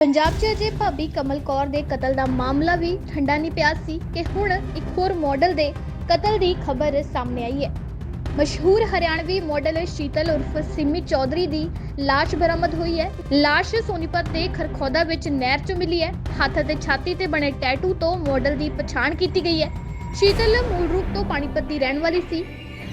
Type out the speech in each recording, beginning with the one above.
ਪੰਜਾਬ 'ਚ ਅਜੇ ਭਾਬੀ ਕਮਲ ਕੌਰ ਦੇ ਕਤਲ ਦਾ ਮਾਮਲਾ ਵੀ ਠੰਡਾ ਨਹੀਂ ਪਿਆ ਸੀ ਕਿ ਹੁਣ ਇੱਕ ਹੋਰ ਮਾਡਲ ਦੇ ਕਤਲ ਦੀ ਖਬਰ ਸਾਹਮਣੇ ਆਈ ਹੈ। ਮਸ਼ਹੂਰ ਹਰਿਆਣਵੀ ਮਾਡਲ ਸ਼ੀਤਲ ਉਰਫ ਸਿੰਮੀ ਚੌਧਰੀ ਦੀ ਲਾਸ਼ ਬਰਾਮਦ ਹੋਈ ਹੈ। ਲਾਸ਼ ਸੋਨੀਪਤ ਦੇ ਖਰਖੌਦਾ ਵਿੱਚ ਨਹਿਰ 'ਚ ਮਿਲੀ ਹੈ। ਹੱਥ ਅਤੇ ਛਾਤੀ ਤੇ ਬਣੇ ਟੈਟੂ ਤੋਂ ਮਾਡਲ ਦੀ ਪਛਾਣ ਕੀਤੀ ਗਈ ਹੈ। ਸ਼ੀਤਲ ਮੂਲ ਰੂਪ ਤੋਂ ਪਾਣੀਪਤ ਦੀ ਰਹਿਣ ਵਾਲੀ ਸੀ।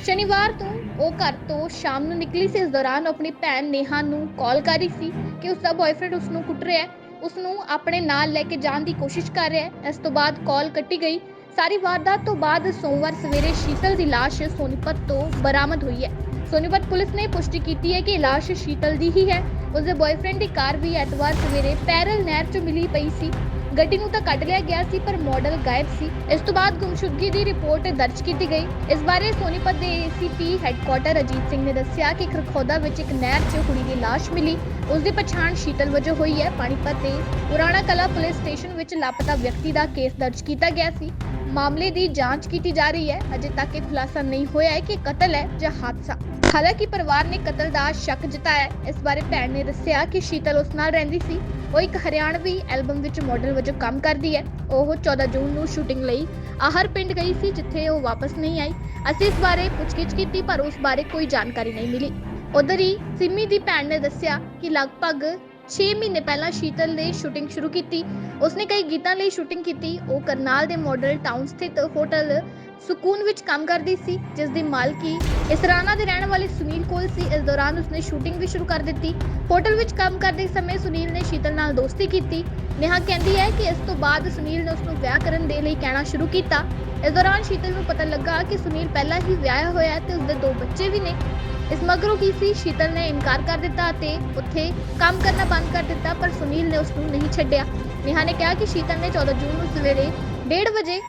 ਸ਼ਨੀਵਾਰ ਤੋਂ ਉਹ ਘਰ ਤੋਂ ਸ਼ਾਮ ਨੂੰ ਨਿਕਲੀ ਸੀ। ਇਸ ਦੌਰਾਨ ਉਹ ਆਪਣੀ ਭੈਣ ਨੇਹਾ ਨੂੰ ਕਾਲ ਕਰ ਰਹੀ ਸੀ। ਕਿ ਉਸ ਦਾ ਬॉयਫ੍ਰੈਂਡ ਉਸ ਨੂੰ ਕੁੱਟ ਰਿਹਾ ਹੈ ਉਸ ਨੂੰ ਆਪਣੇ ਨਾਲ ਲੈ ਕੇ ਜਾਣ ਦੀ ਕੋਸ਼ਿਸ਼ ਕਰ ਰਿਹਾ ਹੈ। ਇਸ ਤੋਂ ਬਾਅਦ ਕਾਲ ਕੱਟੀ ਗਈ। ਸਾਰੀ ਵਾਰਦਾਤ ਤੋਂ ਬਾਅਦ ਸੋਮਵਾਰ ਸਵੇਰੇ ਸ਼ੀਤਲ ਦੀ ਲਾਸ਼ ਸੋਨੀਪਤ ਤੋਂ ਬਰਾਮਦ ਹੋਈ ਹੈ। ਸੋਨੀਪਤ ਪੁਲਿਸ ਨੇ ਪੁਸ਼ਟੀ ਕੀਤੀ ਹੈ ਕਿ ਲਾਸ਼ ਸ਼ੀਤਲ ਦੀ ਹੀ ਹੈ। ਉਸਦੇ ਬॉयਫ੍ਰੈਂਡ ਦੀ ਕਾਰ ਵੀ ਐਤਵਾਰ ਸਵੇਰੇ ਪੈਰਲ ਨਹਿਰ 'ਚ ਮਿਲੀ ਪਈ ਸੀ। ਗੱਡੀ ਨੂੰ ਤਾਂ ਕੱਢ ਲਿਆ ਗਿਆ ਸੀ, ਪਰ ਮਾਡਲ ਗਾਇਬ ਸੀ। ਇਸ ਤੋਂ ਬਾਅਦ ਗੁੰਮਸ਼ੁਦਗੀ ਦੀ ਰਿਪੋਰਟ ਦਰਜ ਕੀਤੀ ਗਈ। ਇਸ ਬਾਰੇ ਸੋਨੀਪਤ ਦੇ ਏਸੀਪੀ ਹੈੱਡਕੁਆਟਰ ਅਜੀਤ ਸਿੰਘ ਨੇ ਦੱਸਿਆ ਕਿ ਖਰਖੌਦਾ ਵਿੱਚ ਇੱਕ ਨਹਿਰ 'ਚ ਕੁੜੀ ਦੀ ਲਾਸ਼ ਮਿਲੀ। ਉਸ ਦੀ ਪਛਾਣ ਸ਼ੀਤਲ ਵਜੋਂ ਹੋਈ ਹੈ। ਪਾਣੀਪਤ ਦੇ ਪੁਰਾਣਾ ਕਲਾ ਪੁਲਿਸ ਸਟੇਸ਼ਨ ਵਿੱਚ ਲਾਪਤਾ ਵਿਅਕਤੀ ਦਾ ਕੇਸ ਦਰਜ ਕੀਤਾ ਗਿਆ ਸੀ। ਮਾਮਲੇ ਦੀ ਜਾਂਚ ਕੀਤੀ ਜਾ ਰਹੀ ਹੈ। ਅਜੇ ਤੱਕ ਇਹ ਖੁਲਾਸਾ ਨਹੀਂ ਹੋਇਆ ਹੈ ਕਿ ਕਤਲ ਹੈ ਜਾਂ ਹਾਦਸਾ। ਹਾਲਾਂਕਿ ਪਰਿਵਾਰ ਨੇ ਕਤਲ ਦਾ ਸ਼ੱਕ ਜਤਾਇਆ ਇਸ ਬਾਰੇ ਭੈਣ ਨੇ ਦੱਸਿਆ ਕਿ ਸ਼ੀਤਲ ਉਸ ਨਾਲ ਰਹਿੰਦੀ ਸੀ। ਉਹ ਇੱਕ ਹਰਿਆਣਵੀ ਐਲਬਮ ਵਿੱਚ ਮਾਡਲ ਵਜੋਂ ਕੰਮ ਕਰਦੀ ਹੈ, ਉਹ 14 ਜੂਨ ਨੂੰ ਸ਼ੂਟਿੰਗ ਲਈ ਆਹਰ ਪਿੰਡ ਗਈ ਸੀ, ਜਿੱਥੇ ਉਹ ਵਾਪਸ ਨਹੀਂ ਆਈ। ਅਸੀਂ ਇਸ ਬਾਰੇ ਪੁੱਛਗਿੱਛ ਕੀਤੀ, ਪਰ ਉਸ ਬਾਰੇ ਕੋਈ ਜਾਣਕਾਰੀ ਨਹੀਂ ਮਿਲੀ। ਉਧਰ ਹੀ ਸਿੰਮੀ ਦੀ ਭੈਣ ਨੇ ਦੱਸਿਆ ਕਿ ਲਗਭਗ 6 ਮਹੀਨੇ ਪਹਿਲਾਂ ਸ਼ੀਤਲ ਨੇ ਸ਼ੂਟਿੰਗ ਸ਼ੁਰੂ ਕੀਤੀ। ਉਸਨੇ ਕਈ ਗੀਤਾਂ ਲਈ ਸ਼ੂਟਿੰਗ ਕੀਤੀ। ਉਹ ਕਰਨਾਲ ਦੇ ਮਾਡਲ ਟਾਊਨ ਸਥਿਤ ਹੋਟਲ ਸਕੂਨ ਵਿੱਚ ਕੰਮ ਕਰਦੀ ਸੀ, ਜਿਸ ਦੀ ਮਾਲਕੀ ਇਸਰਾਨਾ ਦੇ ਰਹਿਣ ਵਾਲੇ ਸੁਨੀਲ ਕੋਲ ਸੀ। ਇਸ ਦੌਰਾਨ ਉਸਨੇ ਸ਼ੂਟਿੰਗ ਵੀ ਸ਼ੁਰੂ ਕਰ ਦਿੱਤੀ। ਹੋਟਲ ਵਿੱਚ ਕੰਮ ਕਰਦੇ ਸਮੇਂ ਸੁਨੀਲ ਨੇ ਸ਼ੀਤਲ ਨਾਲ ਦੋਸਤੀ ਕੀਤੀ। ਨੇਹਾ ਕਹਿੰਦੀ ਹੈ ਕਿ ਇਸ ਤੋਂ ਬਾਅਦ ਸੁਨੀਲ ਨੇ ਉਸ ਨੂੰ ਵਿਆਹ ਕਰਨ ਦੇ ਲਈ ਕਹਿਣਾ ਸ਼ੁਰੂ ਕੀਤਾ। ਇਸ ਦੌਰਾਨ ਸ਼ੀਤਲ ਨੂੰ ਪਤਾ ਲੱਗਾ ਕਿ ਸੁਨੀਲ ਪਹਿਲਾਂ ਹੀ ਵਿਆਹਿਆ ਹੋਇਆ ਹੈ ਤੇ ਉਸਦੇ ਦੋ ਬੱਚੇ ਵੀ ਨੇ। ਇਸ ਮਗਰੋਂ ਕੀ ਸੀ, ਸ਼ੀਤਲ ਨੇ ਇਨਕਾਰ ਕਰ ਦਿੱਤਾ ਅਤੇ ਉੱਥੇ ਕੰਮ ਕਰਨਾ ਬੰਦ ਕਰ ਦਿੱਤਾ, ਪਰ ਸੁਨੀਲ ਨੇ ਉਸ ਨੂੰ ਨਹੀਂ ਛੱਡਿਆ। ਨੇਹਾ ਨੇ ਕਿਹਾ ਕਿ ਸ਼ੀਤਲ ਨੇ 14 ਜੂਨ ਨੂੰ ਸਵੇਰੇ 1:30 ਵਜੇ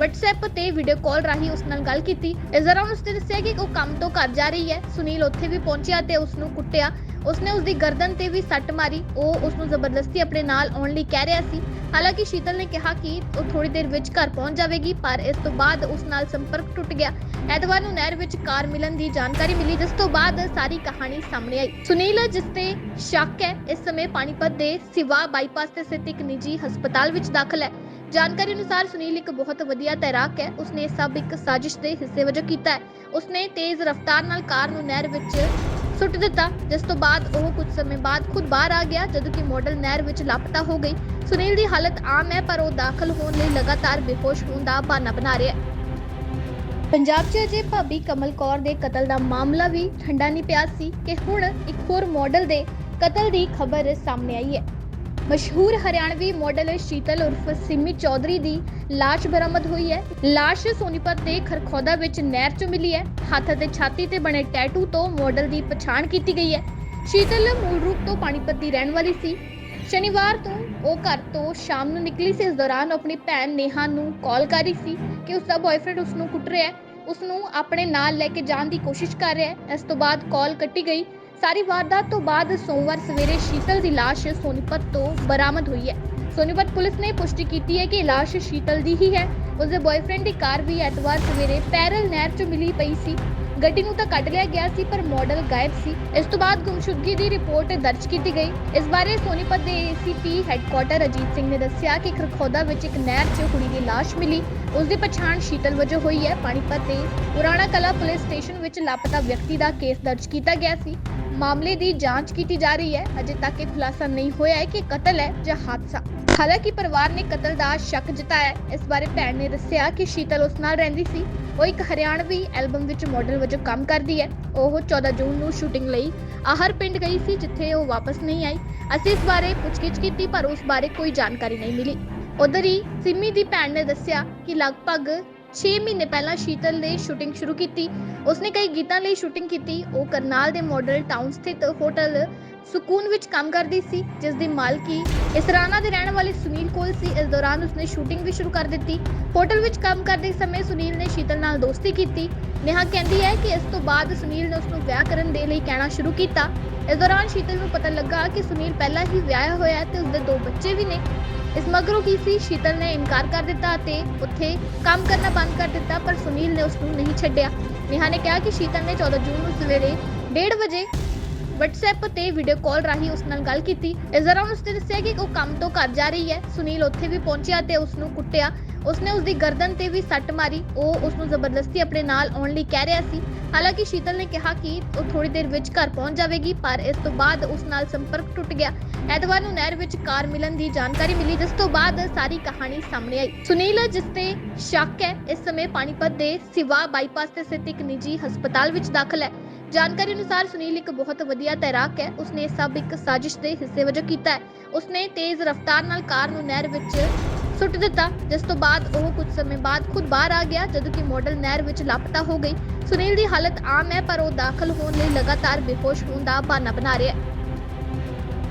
WhatsApp ਤੇ ਵੀਡੀਓ ਕਾਲ ਰਾਹੀਂ ਉਸ ਨਾਲ ਗੱਲ ਕੀਤੀ। ਇਸ ਦੌਰਾਨ ਉਸਨੇ ਦੱਸਿਆ ਕਿ ਉਹ ਕੰਮ ਤੋਂ ਘਰ ਜਾ ਰਹੀ ਹੈ। ਸੁਨੀਲ ਉੱਥੇ ਵੀ ਪਹੁੰਚਿਆ ਤੇ ਉਸ ਨੂੰ ਕੁੱਟਿਆ। ਉਸਨੇ ਉਸ ਦੀ ਗਰਦਨ ਤੇ ਵੀ ਸੱਟ ਮਾਰੀ। ਉਹ ਉਸ ਨੂੰ ਜ਼ਬਰਦਸਤੀ ਆਪਣੇ ਨਾਲ ਆਉਣ ਲਈ ਕਹਿ ਰਿਹਾ ਸੀ। ਹਾਲਾਂਕਿ ਸ਼ੀਤਲ ਨੇ ਕਿਹਾ ਕਿ ਉਹ ਥੋੜੀ ਦੇਰ ਵਿੱਚ ਘਰ ਪਹੁੰਚ ਜਾਵੇਗੀ, ਪਰ ਇਸ ਤੋਂ ਬਾਅਦ ਉਸ ਨਾਲ ਸੰਪਰਕ ਟੁੱਟ ਗਿਆ। ਐਤਵਾਰ ਨੂੰ ਨਹਿਰ ਵਿੱਚ ਕਾਰ ਮਿਲਣ ਦੀ ਜਾਣਕਾਰੀ ਮਿਲੀ, ਜਿਸ ਤੋਂ ਬਾਅਦ ਸਾਰੀ ਕਹਾਣੀ ਸਾਹਮਣੇ ਆਈ। ਸੁਨੀਲ, ਜਿਸ ਤੇ ਸ਼ੱਕ ਹੈ, ਇਸ ਸਮੇਂ ਪਾਣੀਪਤ ਦੇ ਸਿਵਾ ਬਾਈਪਾਸ ਤੇ ਸਥਿਤ ਇੱਕ ਨਿੱਜੀ ਹਸਪਤਾਲ ਵਿੱਚ ਦਾਖਲ ਹੈ। ਜਾਣਕਾਰੀ ਅਨੁਸਾਰ ਸੁਨੀਲ ਇੱਕ ਬਹੁਤ ਵਧੀਆ ਤੈਰਾਕ ਹੈ। ਉਸਨੇ ਸਭ ਇੱਕ ਸਾਜ਼ਿਸ਼ ਦੇ ਹਿੱਸੇ ਵਜੋਂ ਕੀਤਾ ਹੈ। ਉਸਨੇ ਤੇਜ਼ ਰਫ਼ਤਾਰ ਨਾਲ ਕਾਰ ਨੂੰ ਨਹਿਰ ਵਿੱਚ ਸੁੱਟ ਦਿੱਤਾ, ਜਿਸ ਤੋਂ ਬਾਅਦ ਉਹ ਕੁਝ ਸਮੇਂ ਬਾਅਦ ਖੁਦ ਬਾਹਰ ਆ ਗਿਆ, ਜਦੋਂ ਕਿ ਮਾਡਲ ਨਹਿਰ ਵਿੱਚ ਲਾਪਤਾ ਹੋ ਗਈ। ਸੁਨੀਲ ਦੀ ਹਾਲਤ ਆਮ ਹੈ, ਪਰ ਉਹ ਦਾਖਲ ਹੋਣ ਲਈ ਲਗਾਤਾਰ ਬੇਹੋਸ਼ ਹੋਣ ਦਾ ਬਹਾਨਾ ਬਣਾ ਰਿਹਾ ਹੈ। ਪੰਜਾਬ 'ਚ ਅਜੇ ਭਾਬੀ ਕਮਲ ਕੌਰ ਦੇ ਕਤਲ ਦਾ ਮਾਮਲਾ ਵੀ ਠੰਡਾ ਨਹੀਂ ਪਿਆ ਸੀ ਕਿ ਹੁਣ ਇੱਕ ਹੋਰ ਮਾਡਲ ਦੇ ਕਤਲ ਦੀ ਖਬਰ ਸਾਹਮਣੇ ਆਈ ਹੈ। ਮਸ਼ਹੂਰ ਹਰਿਆਣਵੀ ਮਾਡਲ ਸ਼ੀਤਲ ਉਰਫ ਸਿੰਮੀ ਚੌਧਰੀ ਦੀ ਲਾਸ਼ ਬਰਾਮਦ ਹੋਈ ਹੈ। ਲਾਸ਼ ਸੋਨੀਪਤ ਦੇ ਖਰਖੌਦਾ ਵਿੱਚ ਨਹਿਰ 'ਚ ਮਿਲੀ ਹੈ। ਹੱਥ ਅਤੇ ਛਾਤੀ ਤੇ ਬਣੇ ਟੈਟੂ ਤੋਂ ਮਾਡਲ ਦੀ ਪਛਾਣ ਕੀਤੀ ਗਈ ਹੈ। ਸ਼ੀਤਲ ਮੂਲ ਰੂਪ ਤੋਂ ਪਾਣੀਪਤ ਦੀ ਰਹਿਣ ਵਾਲੀ ਸੀ। ਸ਼ਨੀਵਾਰ ਤੋਂ ਉਹ ਘਰ ਤੋਂ ਸ਼ਾਮ ਨੂੰ ਨਿਕਲੀ ਸੀ। ਇਸ ਦੌਰਾਨ ਆਪਣੀ ਭੈਣ ਨੇਹਾ ਨੂੰ ਕਾਲ ਕਰ ਰਹੀ ਸੀ ਕਿ ਉਸ ਦਾ ਬॉयਫ੍ਰੈਂਡ ਉਸ ਨੂੰ ਕੁੱਟ ਰਿਹਾ ਹੈ। ਉਸ ਨੂੰ ਆਪਣੇ ਨਾਲ ਲੈ ਕੇ ਜਾਣ ਦੀ ਕੋਸ਼ਿਸ਼ ਕਰ ਰਿਹਾ ਹੈ। ਇਸ ਤੋਂ ਬਾਅਦ ਕਾਲ ਕੱਟੀ ਗਈ। ਸਾਰੀ ਵਾਰਦਾਤ ਤੋਂ ਬਾਅਦ ਸੋਮਵਾਰ ਸਵੇਰੇ ਸ਼ੀਤਲ ਦੀ ਲਾਸ਼ ਸੋਨੀਪਤ ਤੋਂ ਬਰਾਮਦ ਹੋਈ ਹੈ। ਸੋਨੀਪਤ ਪੁਲਿਸ ਨੇ ਪੁਸ਼ਟੀ ਕੀਤੀ ਹੈ ਕਿ ਇਹ ਲਾਸ਼ ਸ਼ੀਤਲ ਦੀ ਹੀ ਹੈ। ਉਸਦੇ ਬॉयਫ੍ਰੈਂਡ ਦੀ ਕਾਰ ਵੀ ਐਤਵਾਰ ਸਵੇਰੇ ਪੈਰਲ ਨਹਿਰ 'ਚ ਮਿਲੀ ਪਈ ਸੀ। ਗੱਡੀ ਨੂੰ ਤਾਂ ਕੱਢ ਲਿਆ ਗਿਆ ਸੀ, ਪਰ ਮਾਡਲ ਗਾਇਬ ਸੀ। ਇਸ ਤੋਂ ਬਾਅਦ ਗੁੰਮਸ਼ੁਦਗੀ ਦੀ ਰਿਪੋਰਟ ਦਰਜ ਕੀਤੀ ਗਈ। ਇਸ ਬਾਰੇ ਸੋਨੀਪਤ ਦੇ ਏਸੀਪੀ ਹੈੱਡਕੁਆਟਰ ਅਜੀਤ ਸਿੰਘ ਨੇ ਦੱਸਿਆ ਕਿ ਖਰਖੌਦਾ ਵਿੱਚ ਇੱਕ ਨਹਿਰ 'ਚ ਕੁੜੀ ਦੀ ਲਾਸ਼ ਮਿਲੀ। ਉਸ ਦੀ ਪਛਾਣ ਸ਼ੀਤਲ ਵਜੋਂ ਹੋਈ ਹੈ। ਪਾਣੀਪਤ ਦੇ ਪੁਰਾਣਾ ਕਲਾ ਪੁਲਿਸ ਸਟੇਸ਼ਨ ਵਿੱਚ ਲਾਪਤਾ ਵਿਅਕਤੀ ਦਾ ਕੇਸ ਦਰਜ ਕੀਤਾ ਗਿਆ ਸੀ। ਮਾਮਲੇ ਦੀ ਜਾਂਚ ਕੀਤੀ ਜਾ ਰਹੀ ਹੈ। ਅਜੇ ਤੱਕ ਇਹ ਖੁਲਾਸਾ ਨਹੀਂ ਹੋਇਆ ਹੈ ਕਿ ਕਤਲ ਹੈ ਜਾਂ ਹਾਦਸਾ। ਹਾਲਾਂਕਿ ਪਰਿਵਾਰ ਨੇ ਕਤਲ ਦਾ ਸ਼ੱਕ ਜਤਾਇਆ ਇਸ ਬਾਰੇ ਭੈਣ ਨੇ ਦੱਸਿਆ ਕਿ ਸ਼ੀਤਲ ਉਸ ਨਾਲ ਰਹਿੰਦੀ ਸੀ। ਉਹ ਇੱਕ ਹਰਿਆਣਵੀ ਐਲਬਮ ਵਿੱਚ ਮਾਡਲ ਵਜੋਂ ਕੰਮ ਕਰਦੀ ਹੈ। ਉਹ 14 ਜੂਨ ਨੂੰ ਸ਼ੂਟਿੰਗ ਲਈ ਆਹਰ ਪਿੰਡ ਗਈ ਸੀ, ਜਿੱਥੇ ਉਹ ਵਾਪਸ ਨਹੀਂ ਆਈ। ਅਸੀਂ ਇਸ ਬਾਰੇ ਪੁੱਛਗਿੱਛ ਕੀਤੀ, ਪਰ ਉਸ ਬਾਰੇ ਕੋਈ ਜਾਣਕਾਰੀ ਨਹੀਂ ਮਿਲੀ। ਉਧਰ ਹੀ ਸਿੰਮੀ ਦੀ ਭੈਣ ਨੇ ਦੱਸਿਆ ਕਿ ਲਗਭਗ 6 ਮਹੀਨੇ ਪਹਿਲਾਂ ਸ਼ੀਤਲ ਨੇ ਸ਼ੂਟਿੰਗ ਸ਼ੁਰੂ ਕੀਤੀ। ਉਸਨੇ ਕਈ ਗੀਤਾਂ ਲਈ ਸ਼ੂਟਿੰਗ ਕੀਤੀ। ਉਹ ਕਰਨਾਲ ਦੇ ਮਾਡਲ ਟਾਊਨ ਸਥਿਤ ਹੋਟਲ ਸਕੂਨ ਵਿੱਚ ਕੰਮ ਕਰਦੀ ਸੀ, ਜਿਸ ਦੀ ਮਾਲਕੀ ਇਸਰਾਨਾ ਦੇ ਰਹਿਣ ਵਾਲੇ ਸੁਨੀਲ ਕੋਲ ਸੀ। ਇਸ ਦੌਰਾਨ ਉਸਨੇ ਸ਼ੂਟਿੰਗ ਵੀ ਸ਼ੁਰੂ ਕਰ ਦਿੱਤੀ। ਹੋਟਲ ਵਿੱਚ ਕੰਮ ਕਰਦੇ ਸਮੇਂ ਸੁਨੀਲ ਨੇ ਸ਼ੀਤਲ ਨਾਲ ਦੋਸਤੀ ਕੀਤੀ। ਨੇਹਾ ਕਹਿੰਦੀ ਹੈ ਕਿ ਇਸ ਤੋਂ ਬਾਅਦ ਸੁਨੀਲ ਨੇ ਉਸ ਨੂੰ ਵਿਆਹ ਕਰਨ ਦੇ ਲਈ ਕਹਿਣਾ ਸ਼ੁਰੂ ਕੀਤਾ। ਇਸ ਦੌਰਾਨ ਸ਼ੀਤਲ ਨੂੰ ਪਤਾ ਲੱਗਾ ਕਿ ਸੁਨੀਲ ਪਹਿਲਾਂ ਹੀ ਵਿਆਹਿਆ ਹੋਇਆ ਹੈ ਤੇ ਉਸਦੇ ਦੋ ਬੱਚੇ ਵੀ ਨੇ। ਇਸ ਮਗਰੋਂ ਕੀ ਸੀ? ਸ਼ੀਤਲ ਨੇ ਇਨਕਾਰ ਕਰ ਦਿੱਤਾ ਅਤੇ ਉੱਥੇ ਕੰਮ ਕਰਨਾ ਬੰਦ ਕਰ ਦਿੱਤਾ, ਪਰ ਸੁਨੀਲ ਨੇ ਉਸ ਨੂੰ ਨਹੀਂ ਛੱਡਿਆ। ਨੇਹਾ ਨੇ ਕਿਹਾ ਕਿ ਸ਼ੀਤਲ ਨੇ 14 ਜੂਨ ਨੂੰ ਸਵੇਰੇ 1:30 ਵਜੇ WhatsApp ਤੇ ਵੀਡੀਓ ਕਾਲ ਰਾਹੀਂ ਉਸ ਨਾਲ ਗੱਲ ਕੀਤੀ। ਇਸ ਦੌਰਾਨ ਉਸਨੇ ਦੱਸਿਆ ਕਿ ਉਹ ਕੰਮ ਤੋਂ ਘਰ ਜਾ ਰਹੀ ਹੈ। ਸੁਨੀਲ ਉੱਥੇ ਵੀ ਪਹੁੰਚਿਆ ਤੇ ਉਸ ਨੂੰ ਕੁੱਟਿਆ। ਉਸਨੇ ਉਸਦੀ ਗਰਦਨ ਤੇ ਵੀ ਸੱਟ ਮਾਰੀ। ਉਹ ਉਸ ਨੂੰ ਜ਼ਬਰਦਸਤੀ ਆਪਣੇ ਨਾਲ ਆਉਣ ਲਈ ਕਹਿ ਰਿਹਾ ਸੀ। ਹਾਲਾਂਕਿ ਸ਼ੀਤਲ ਨੇ ਕਿਹਾ ਕਿ ਉਹ ਥੋੜੀ ਦੇਰ ਵਿੱਚ ਘਰ ਪਹੁੰਚ ਜਾਵੇਗੀ, ਪਰ ਇਸ ਤੋਂ ਬਾਅਦ ਉਸ ਨਾਲ ਸੰਪਰਕ ਟੁੱਟ ਗਿਆ। ਐਤਵਾਰ ਨੂੰ ਨਹਿਰ ਵਿੱਚ ਕਾਰ ਮਿਲਣ ਦੀ ਜਾਣਕਾਰੀ ਮਿਲੀ, ਜਿਸ ਤੋਂ ਬਾਅਦ ਸਾਰੀ ਕਹਾਣੀ ਸਾਹਮਣੇ ਆਈ। ਸੁਨੀਲ, ਜਿਸ ਤੇ ਸ਼ੱਕ ਹੈ, ਇਸ ਸਮੇਂ ਪਾਣੀਪਤ ਦੇ ਸਿਵਾ ਬਾਈਪਾਸ ਤੇ ਸਥਿਤ ਇੱਕ ਨਿੱਜੀ ਹਸਪਤਾਲ ਵਿੱਚ ਦਾਖਲ ਹੈ। ਜਾਣਕਾਰੀ ਅਨੁਸਾਰ ਸੁਨੀਲ ਇੱਕ ਬਹੁਤ ਵਧੀਆ ਤੈਰਾਕ ਹੈ। ਉਸਨੇ ਸਭ ਇੱਕ ਸਾਜ਼ਿਸ਼ ਦੇ ਹਿੱਸੇ ਵਜੋਂ ਕੀਤਾ ਹੈ। ਉਸਨੇ ਤੇਜ਼ ਰਫ਼ਤਾਰ ਨਾਲ ਕਾਰ ਨੂੰ ਨਹਿਰ ਵਿੱਚ ਸੁੱਟ ਦਿੱਤਾ। ਜਿਸ ਤੋਂ ਬਾਅਦ ਉਹ ਕੁਝ ਸਮੇਂ ਬਾਅਦ ਖੁਦ ਬਾਹਰ ਆ ਗਿਆ, ਜਦੋਂ ਕਿ ਮੋਡਲ ਨਹਿਰ ਵਿੱਚ ਲਾਪਤਾ ਹੋ ਗਈ। ਸੁਨੀਲ ਦੀ ਹਾਲਤ ਆਮ ਹੈ, ਪਰ ਉਹ ਦਾਖਲ ਹੋਣ ਲਈ ਲਗਾਤਾਰ ਬੇਹੋਸ਼ ਹੋਣ ਦਾ ਬਹਾਨਾ ਬਣਾ ਰਿਹਾ ਹੈ।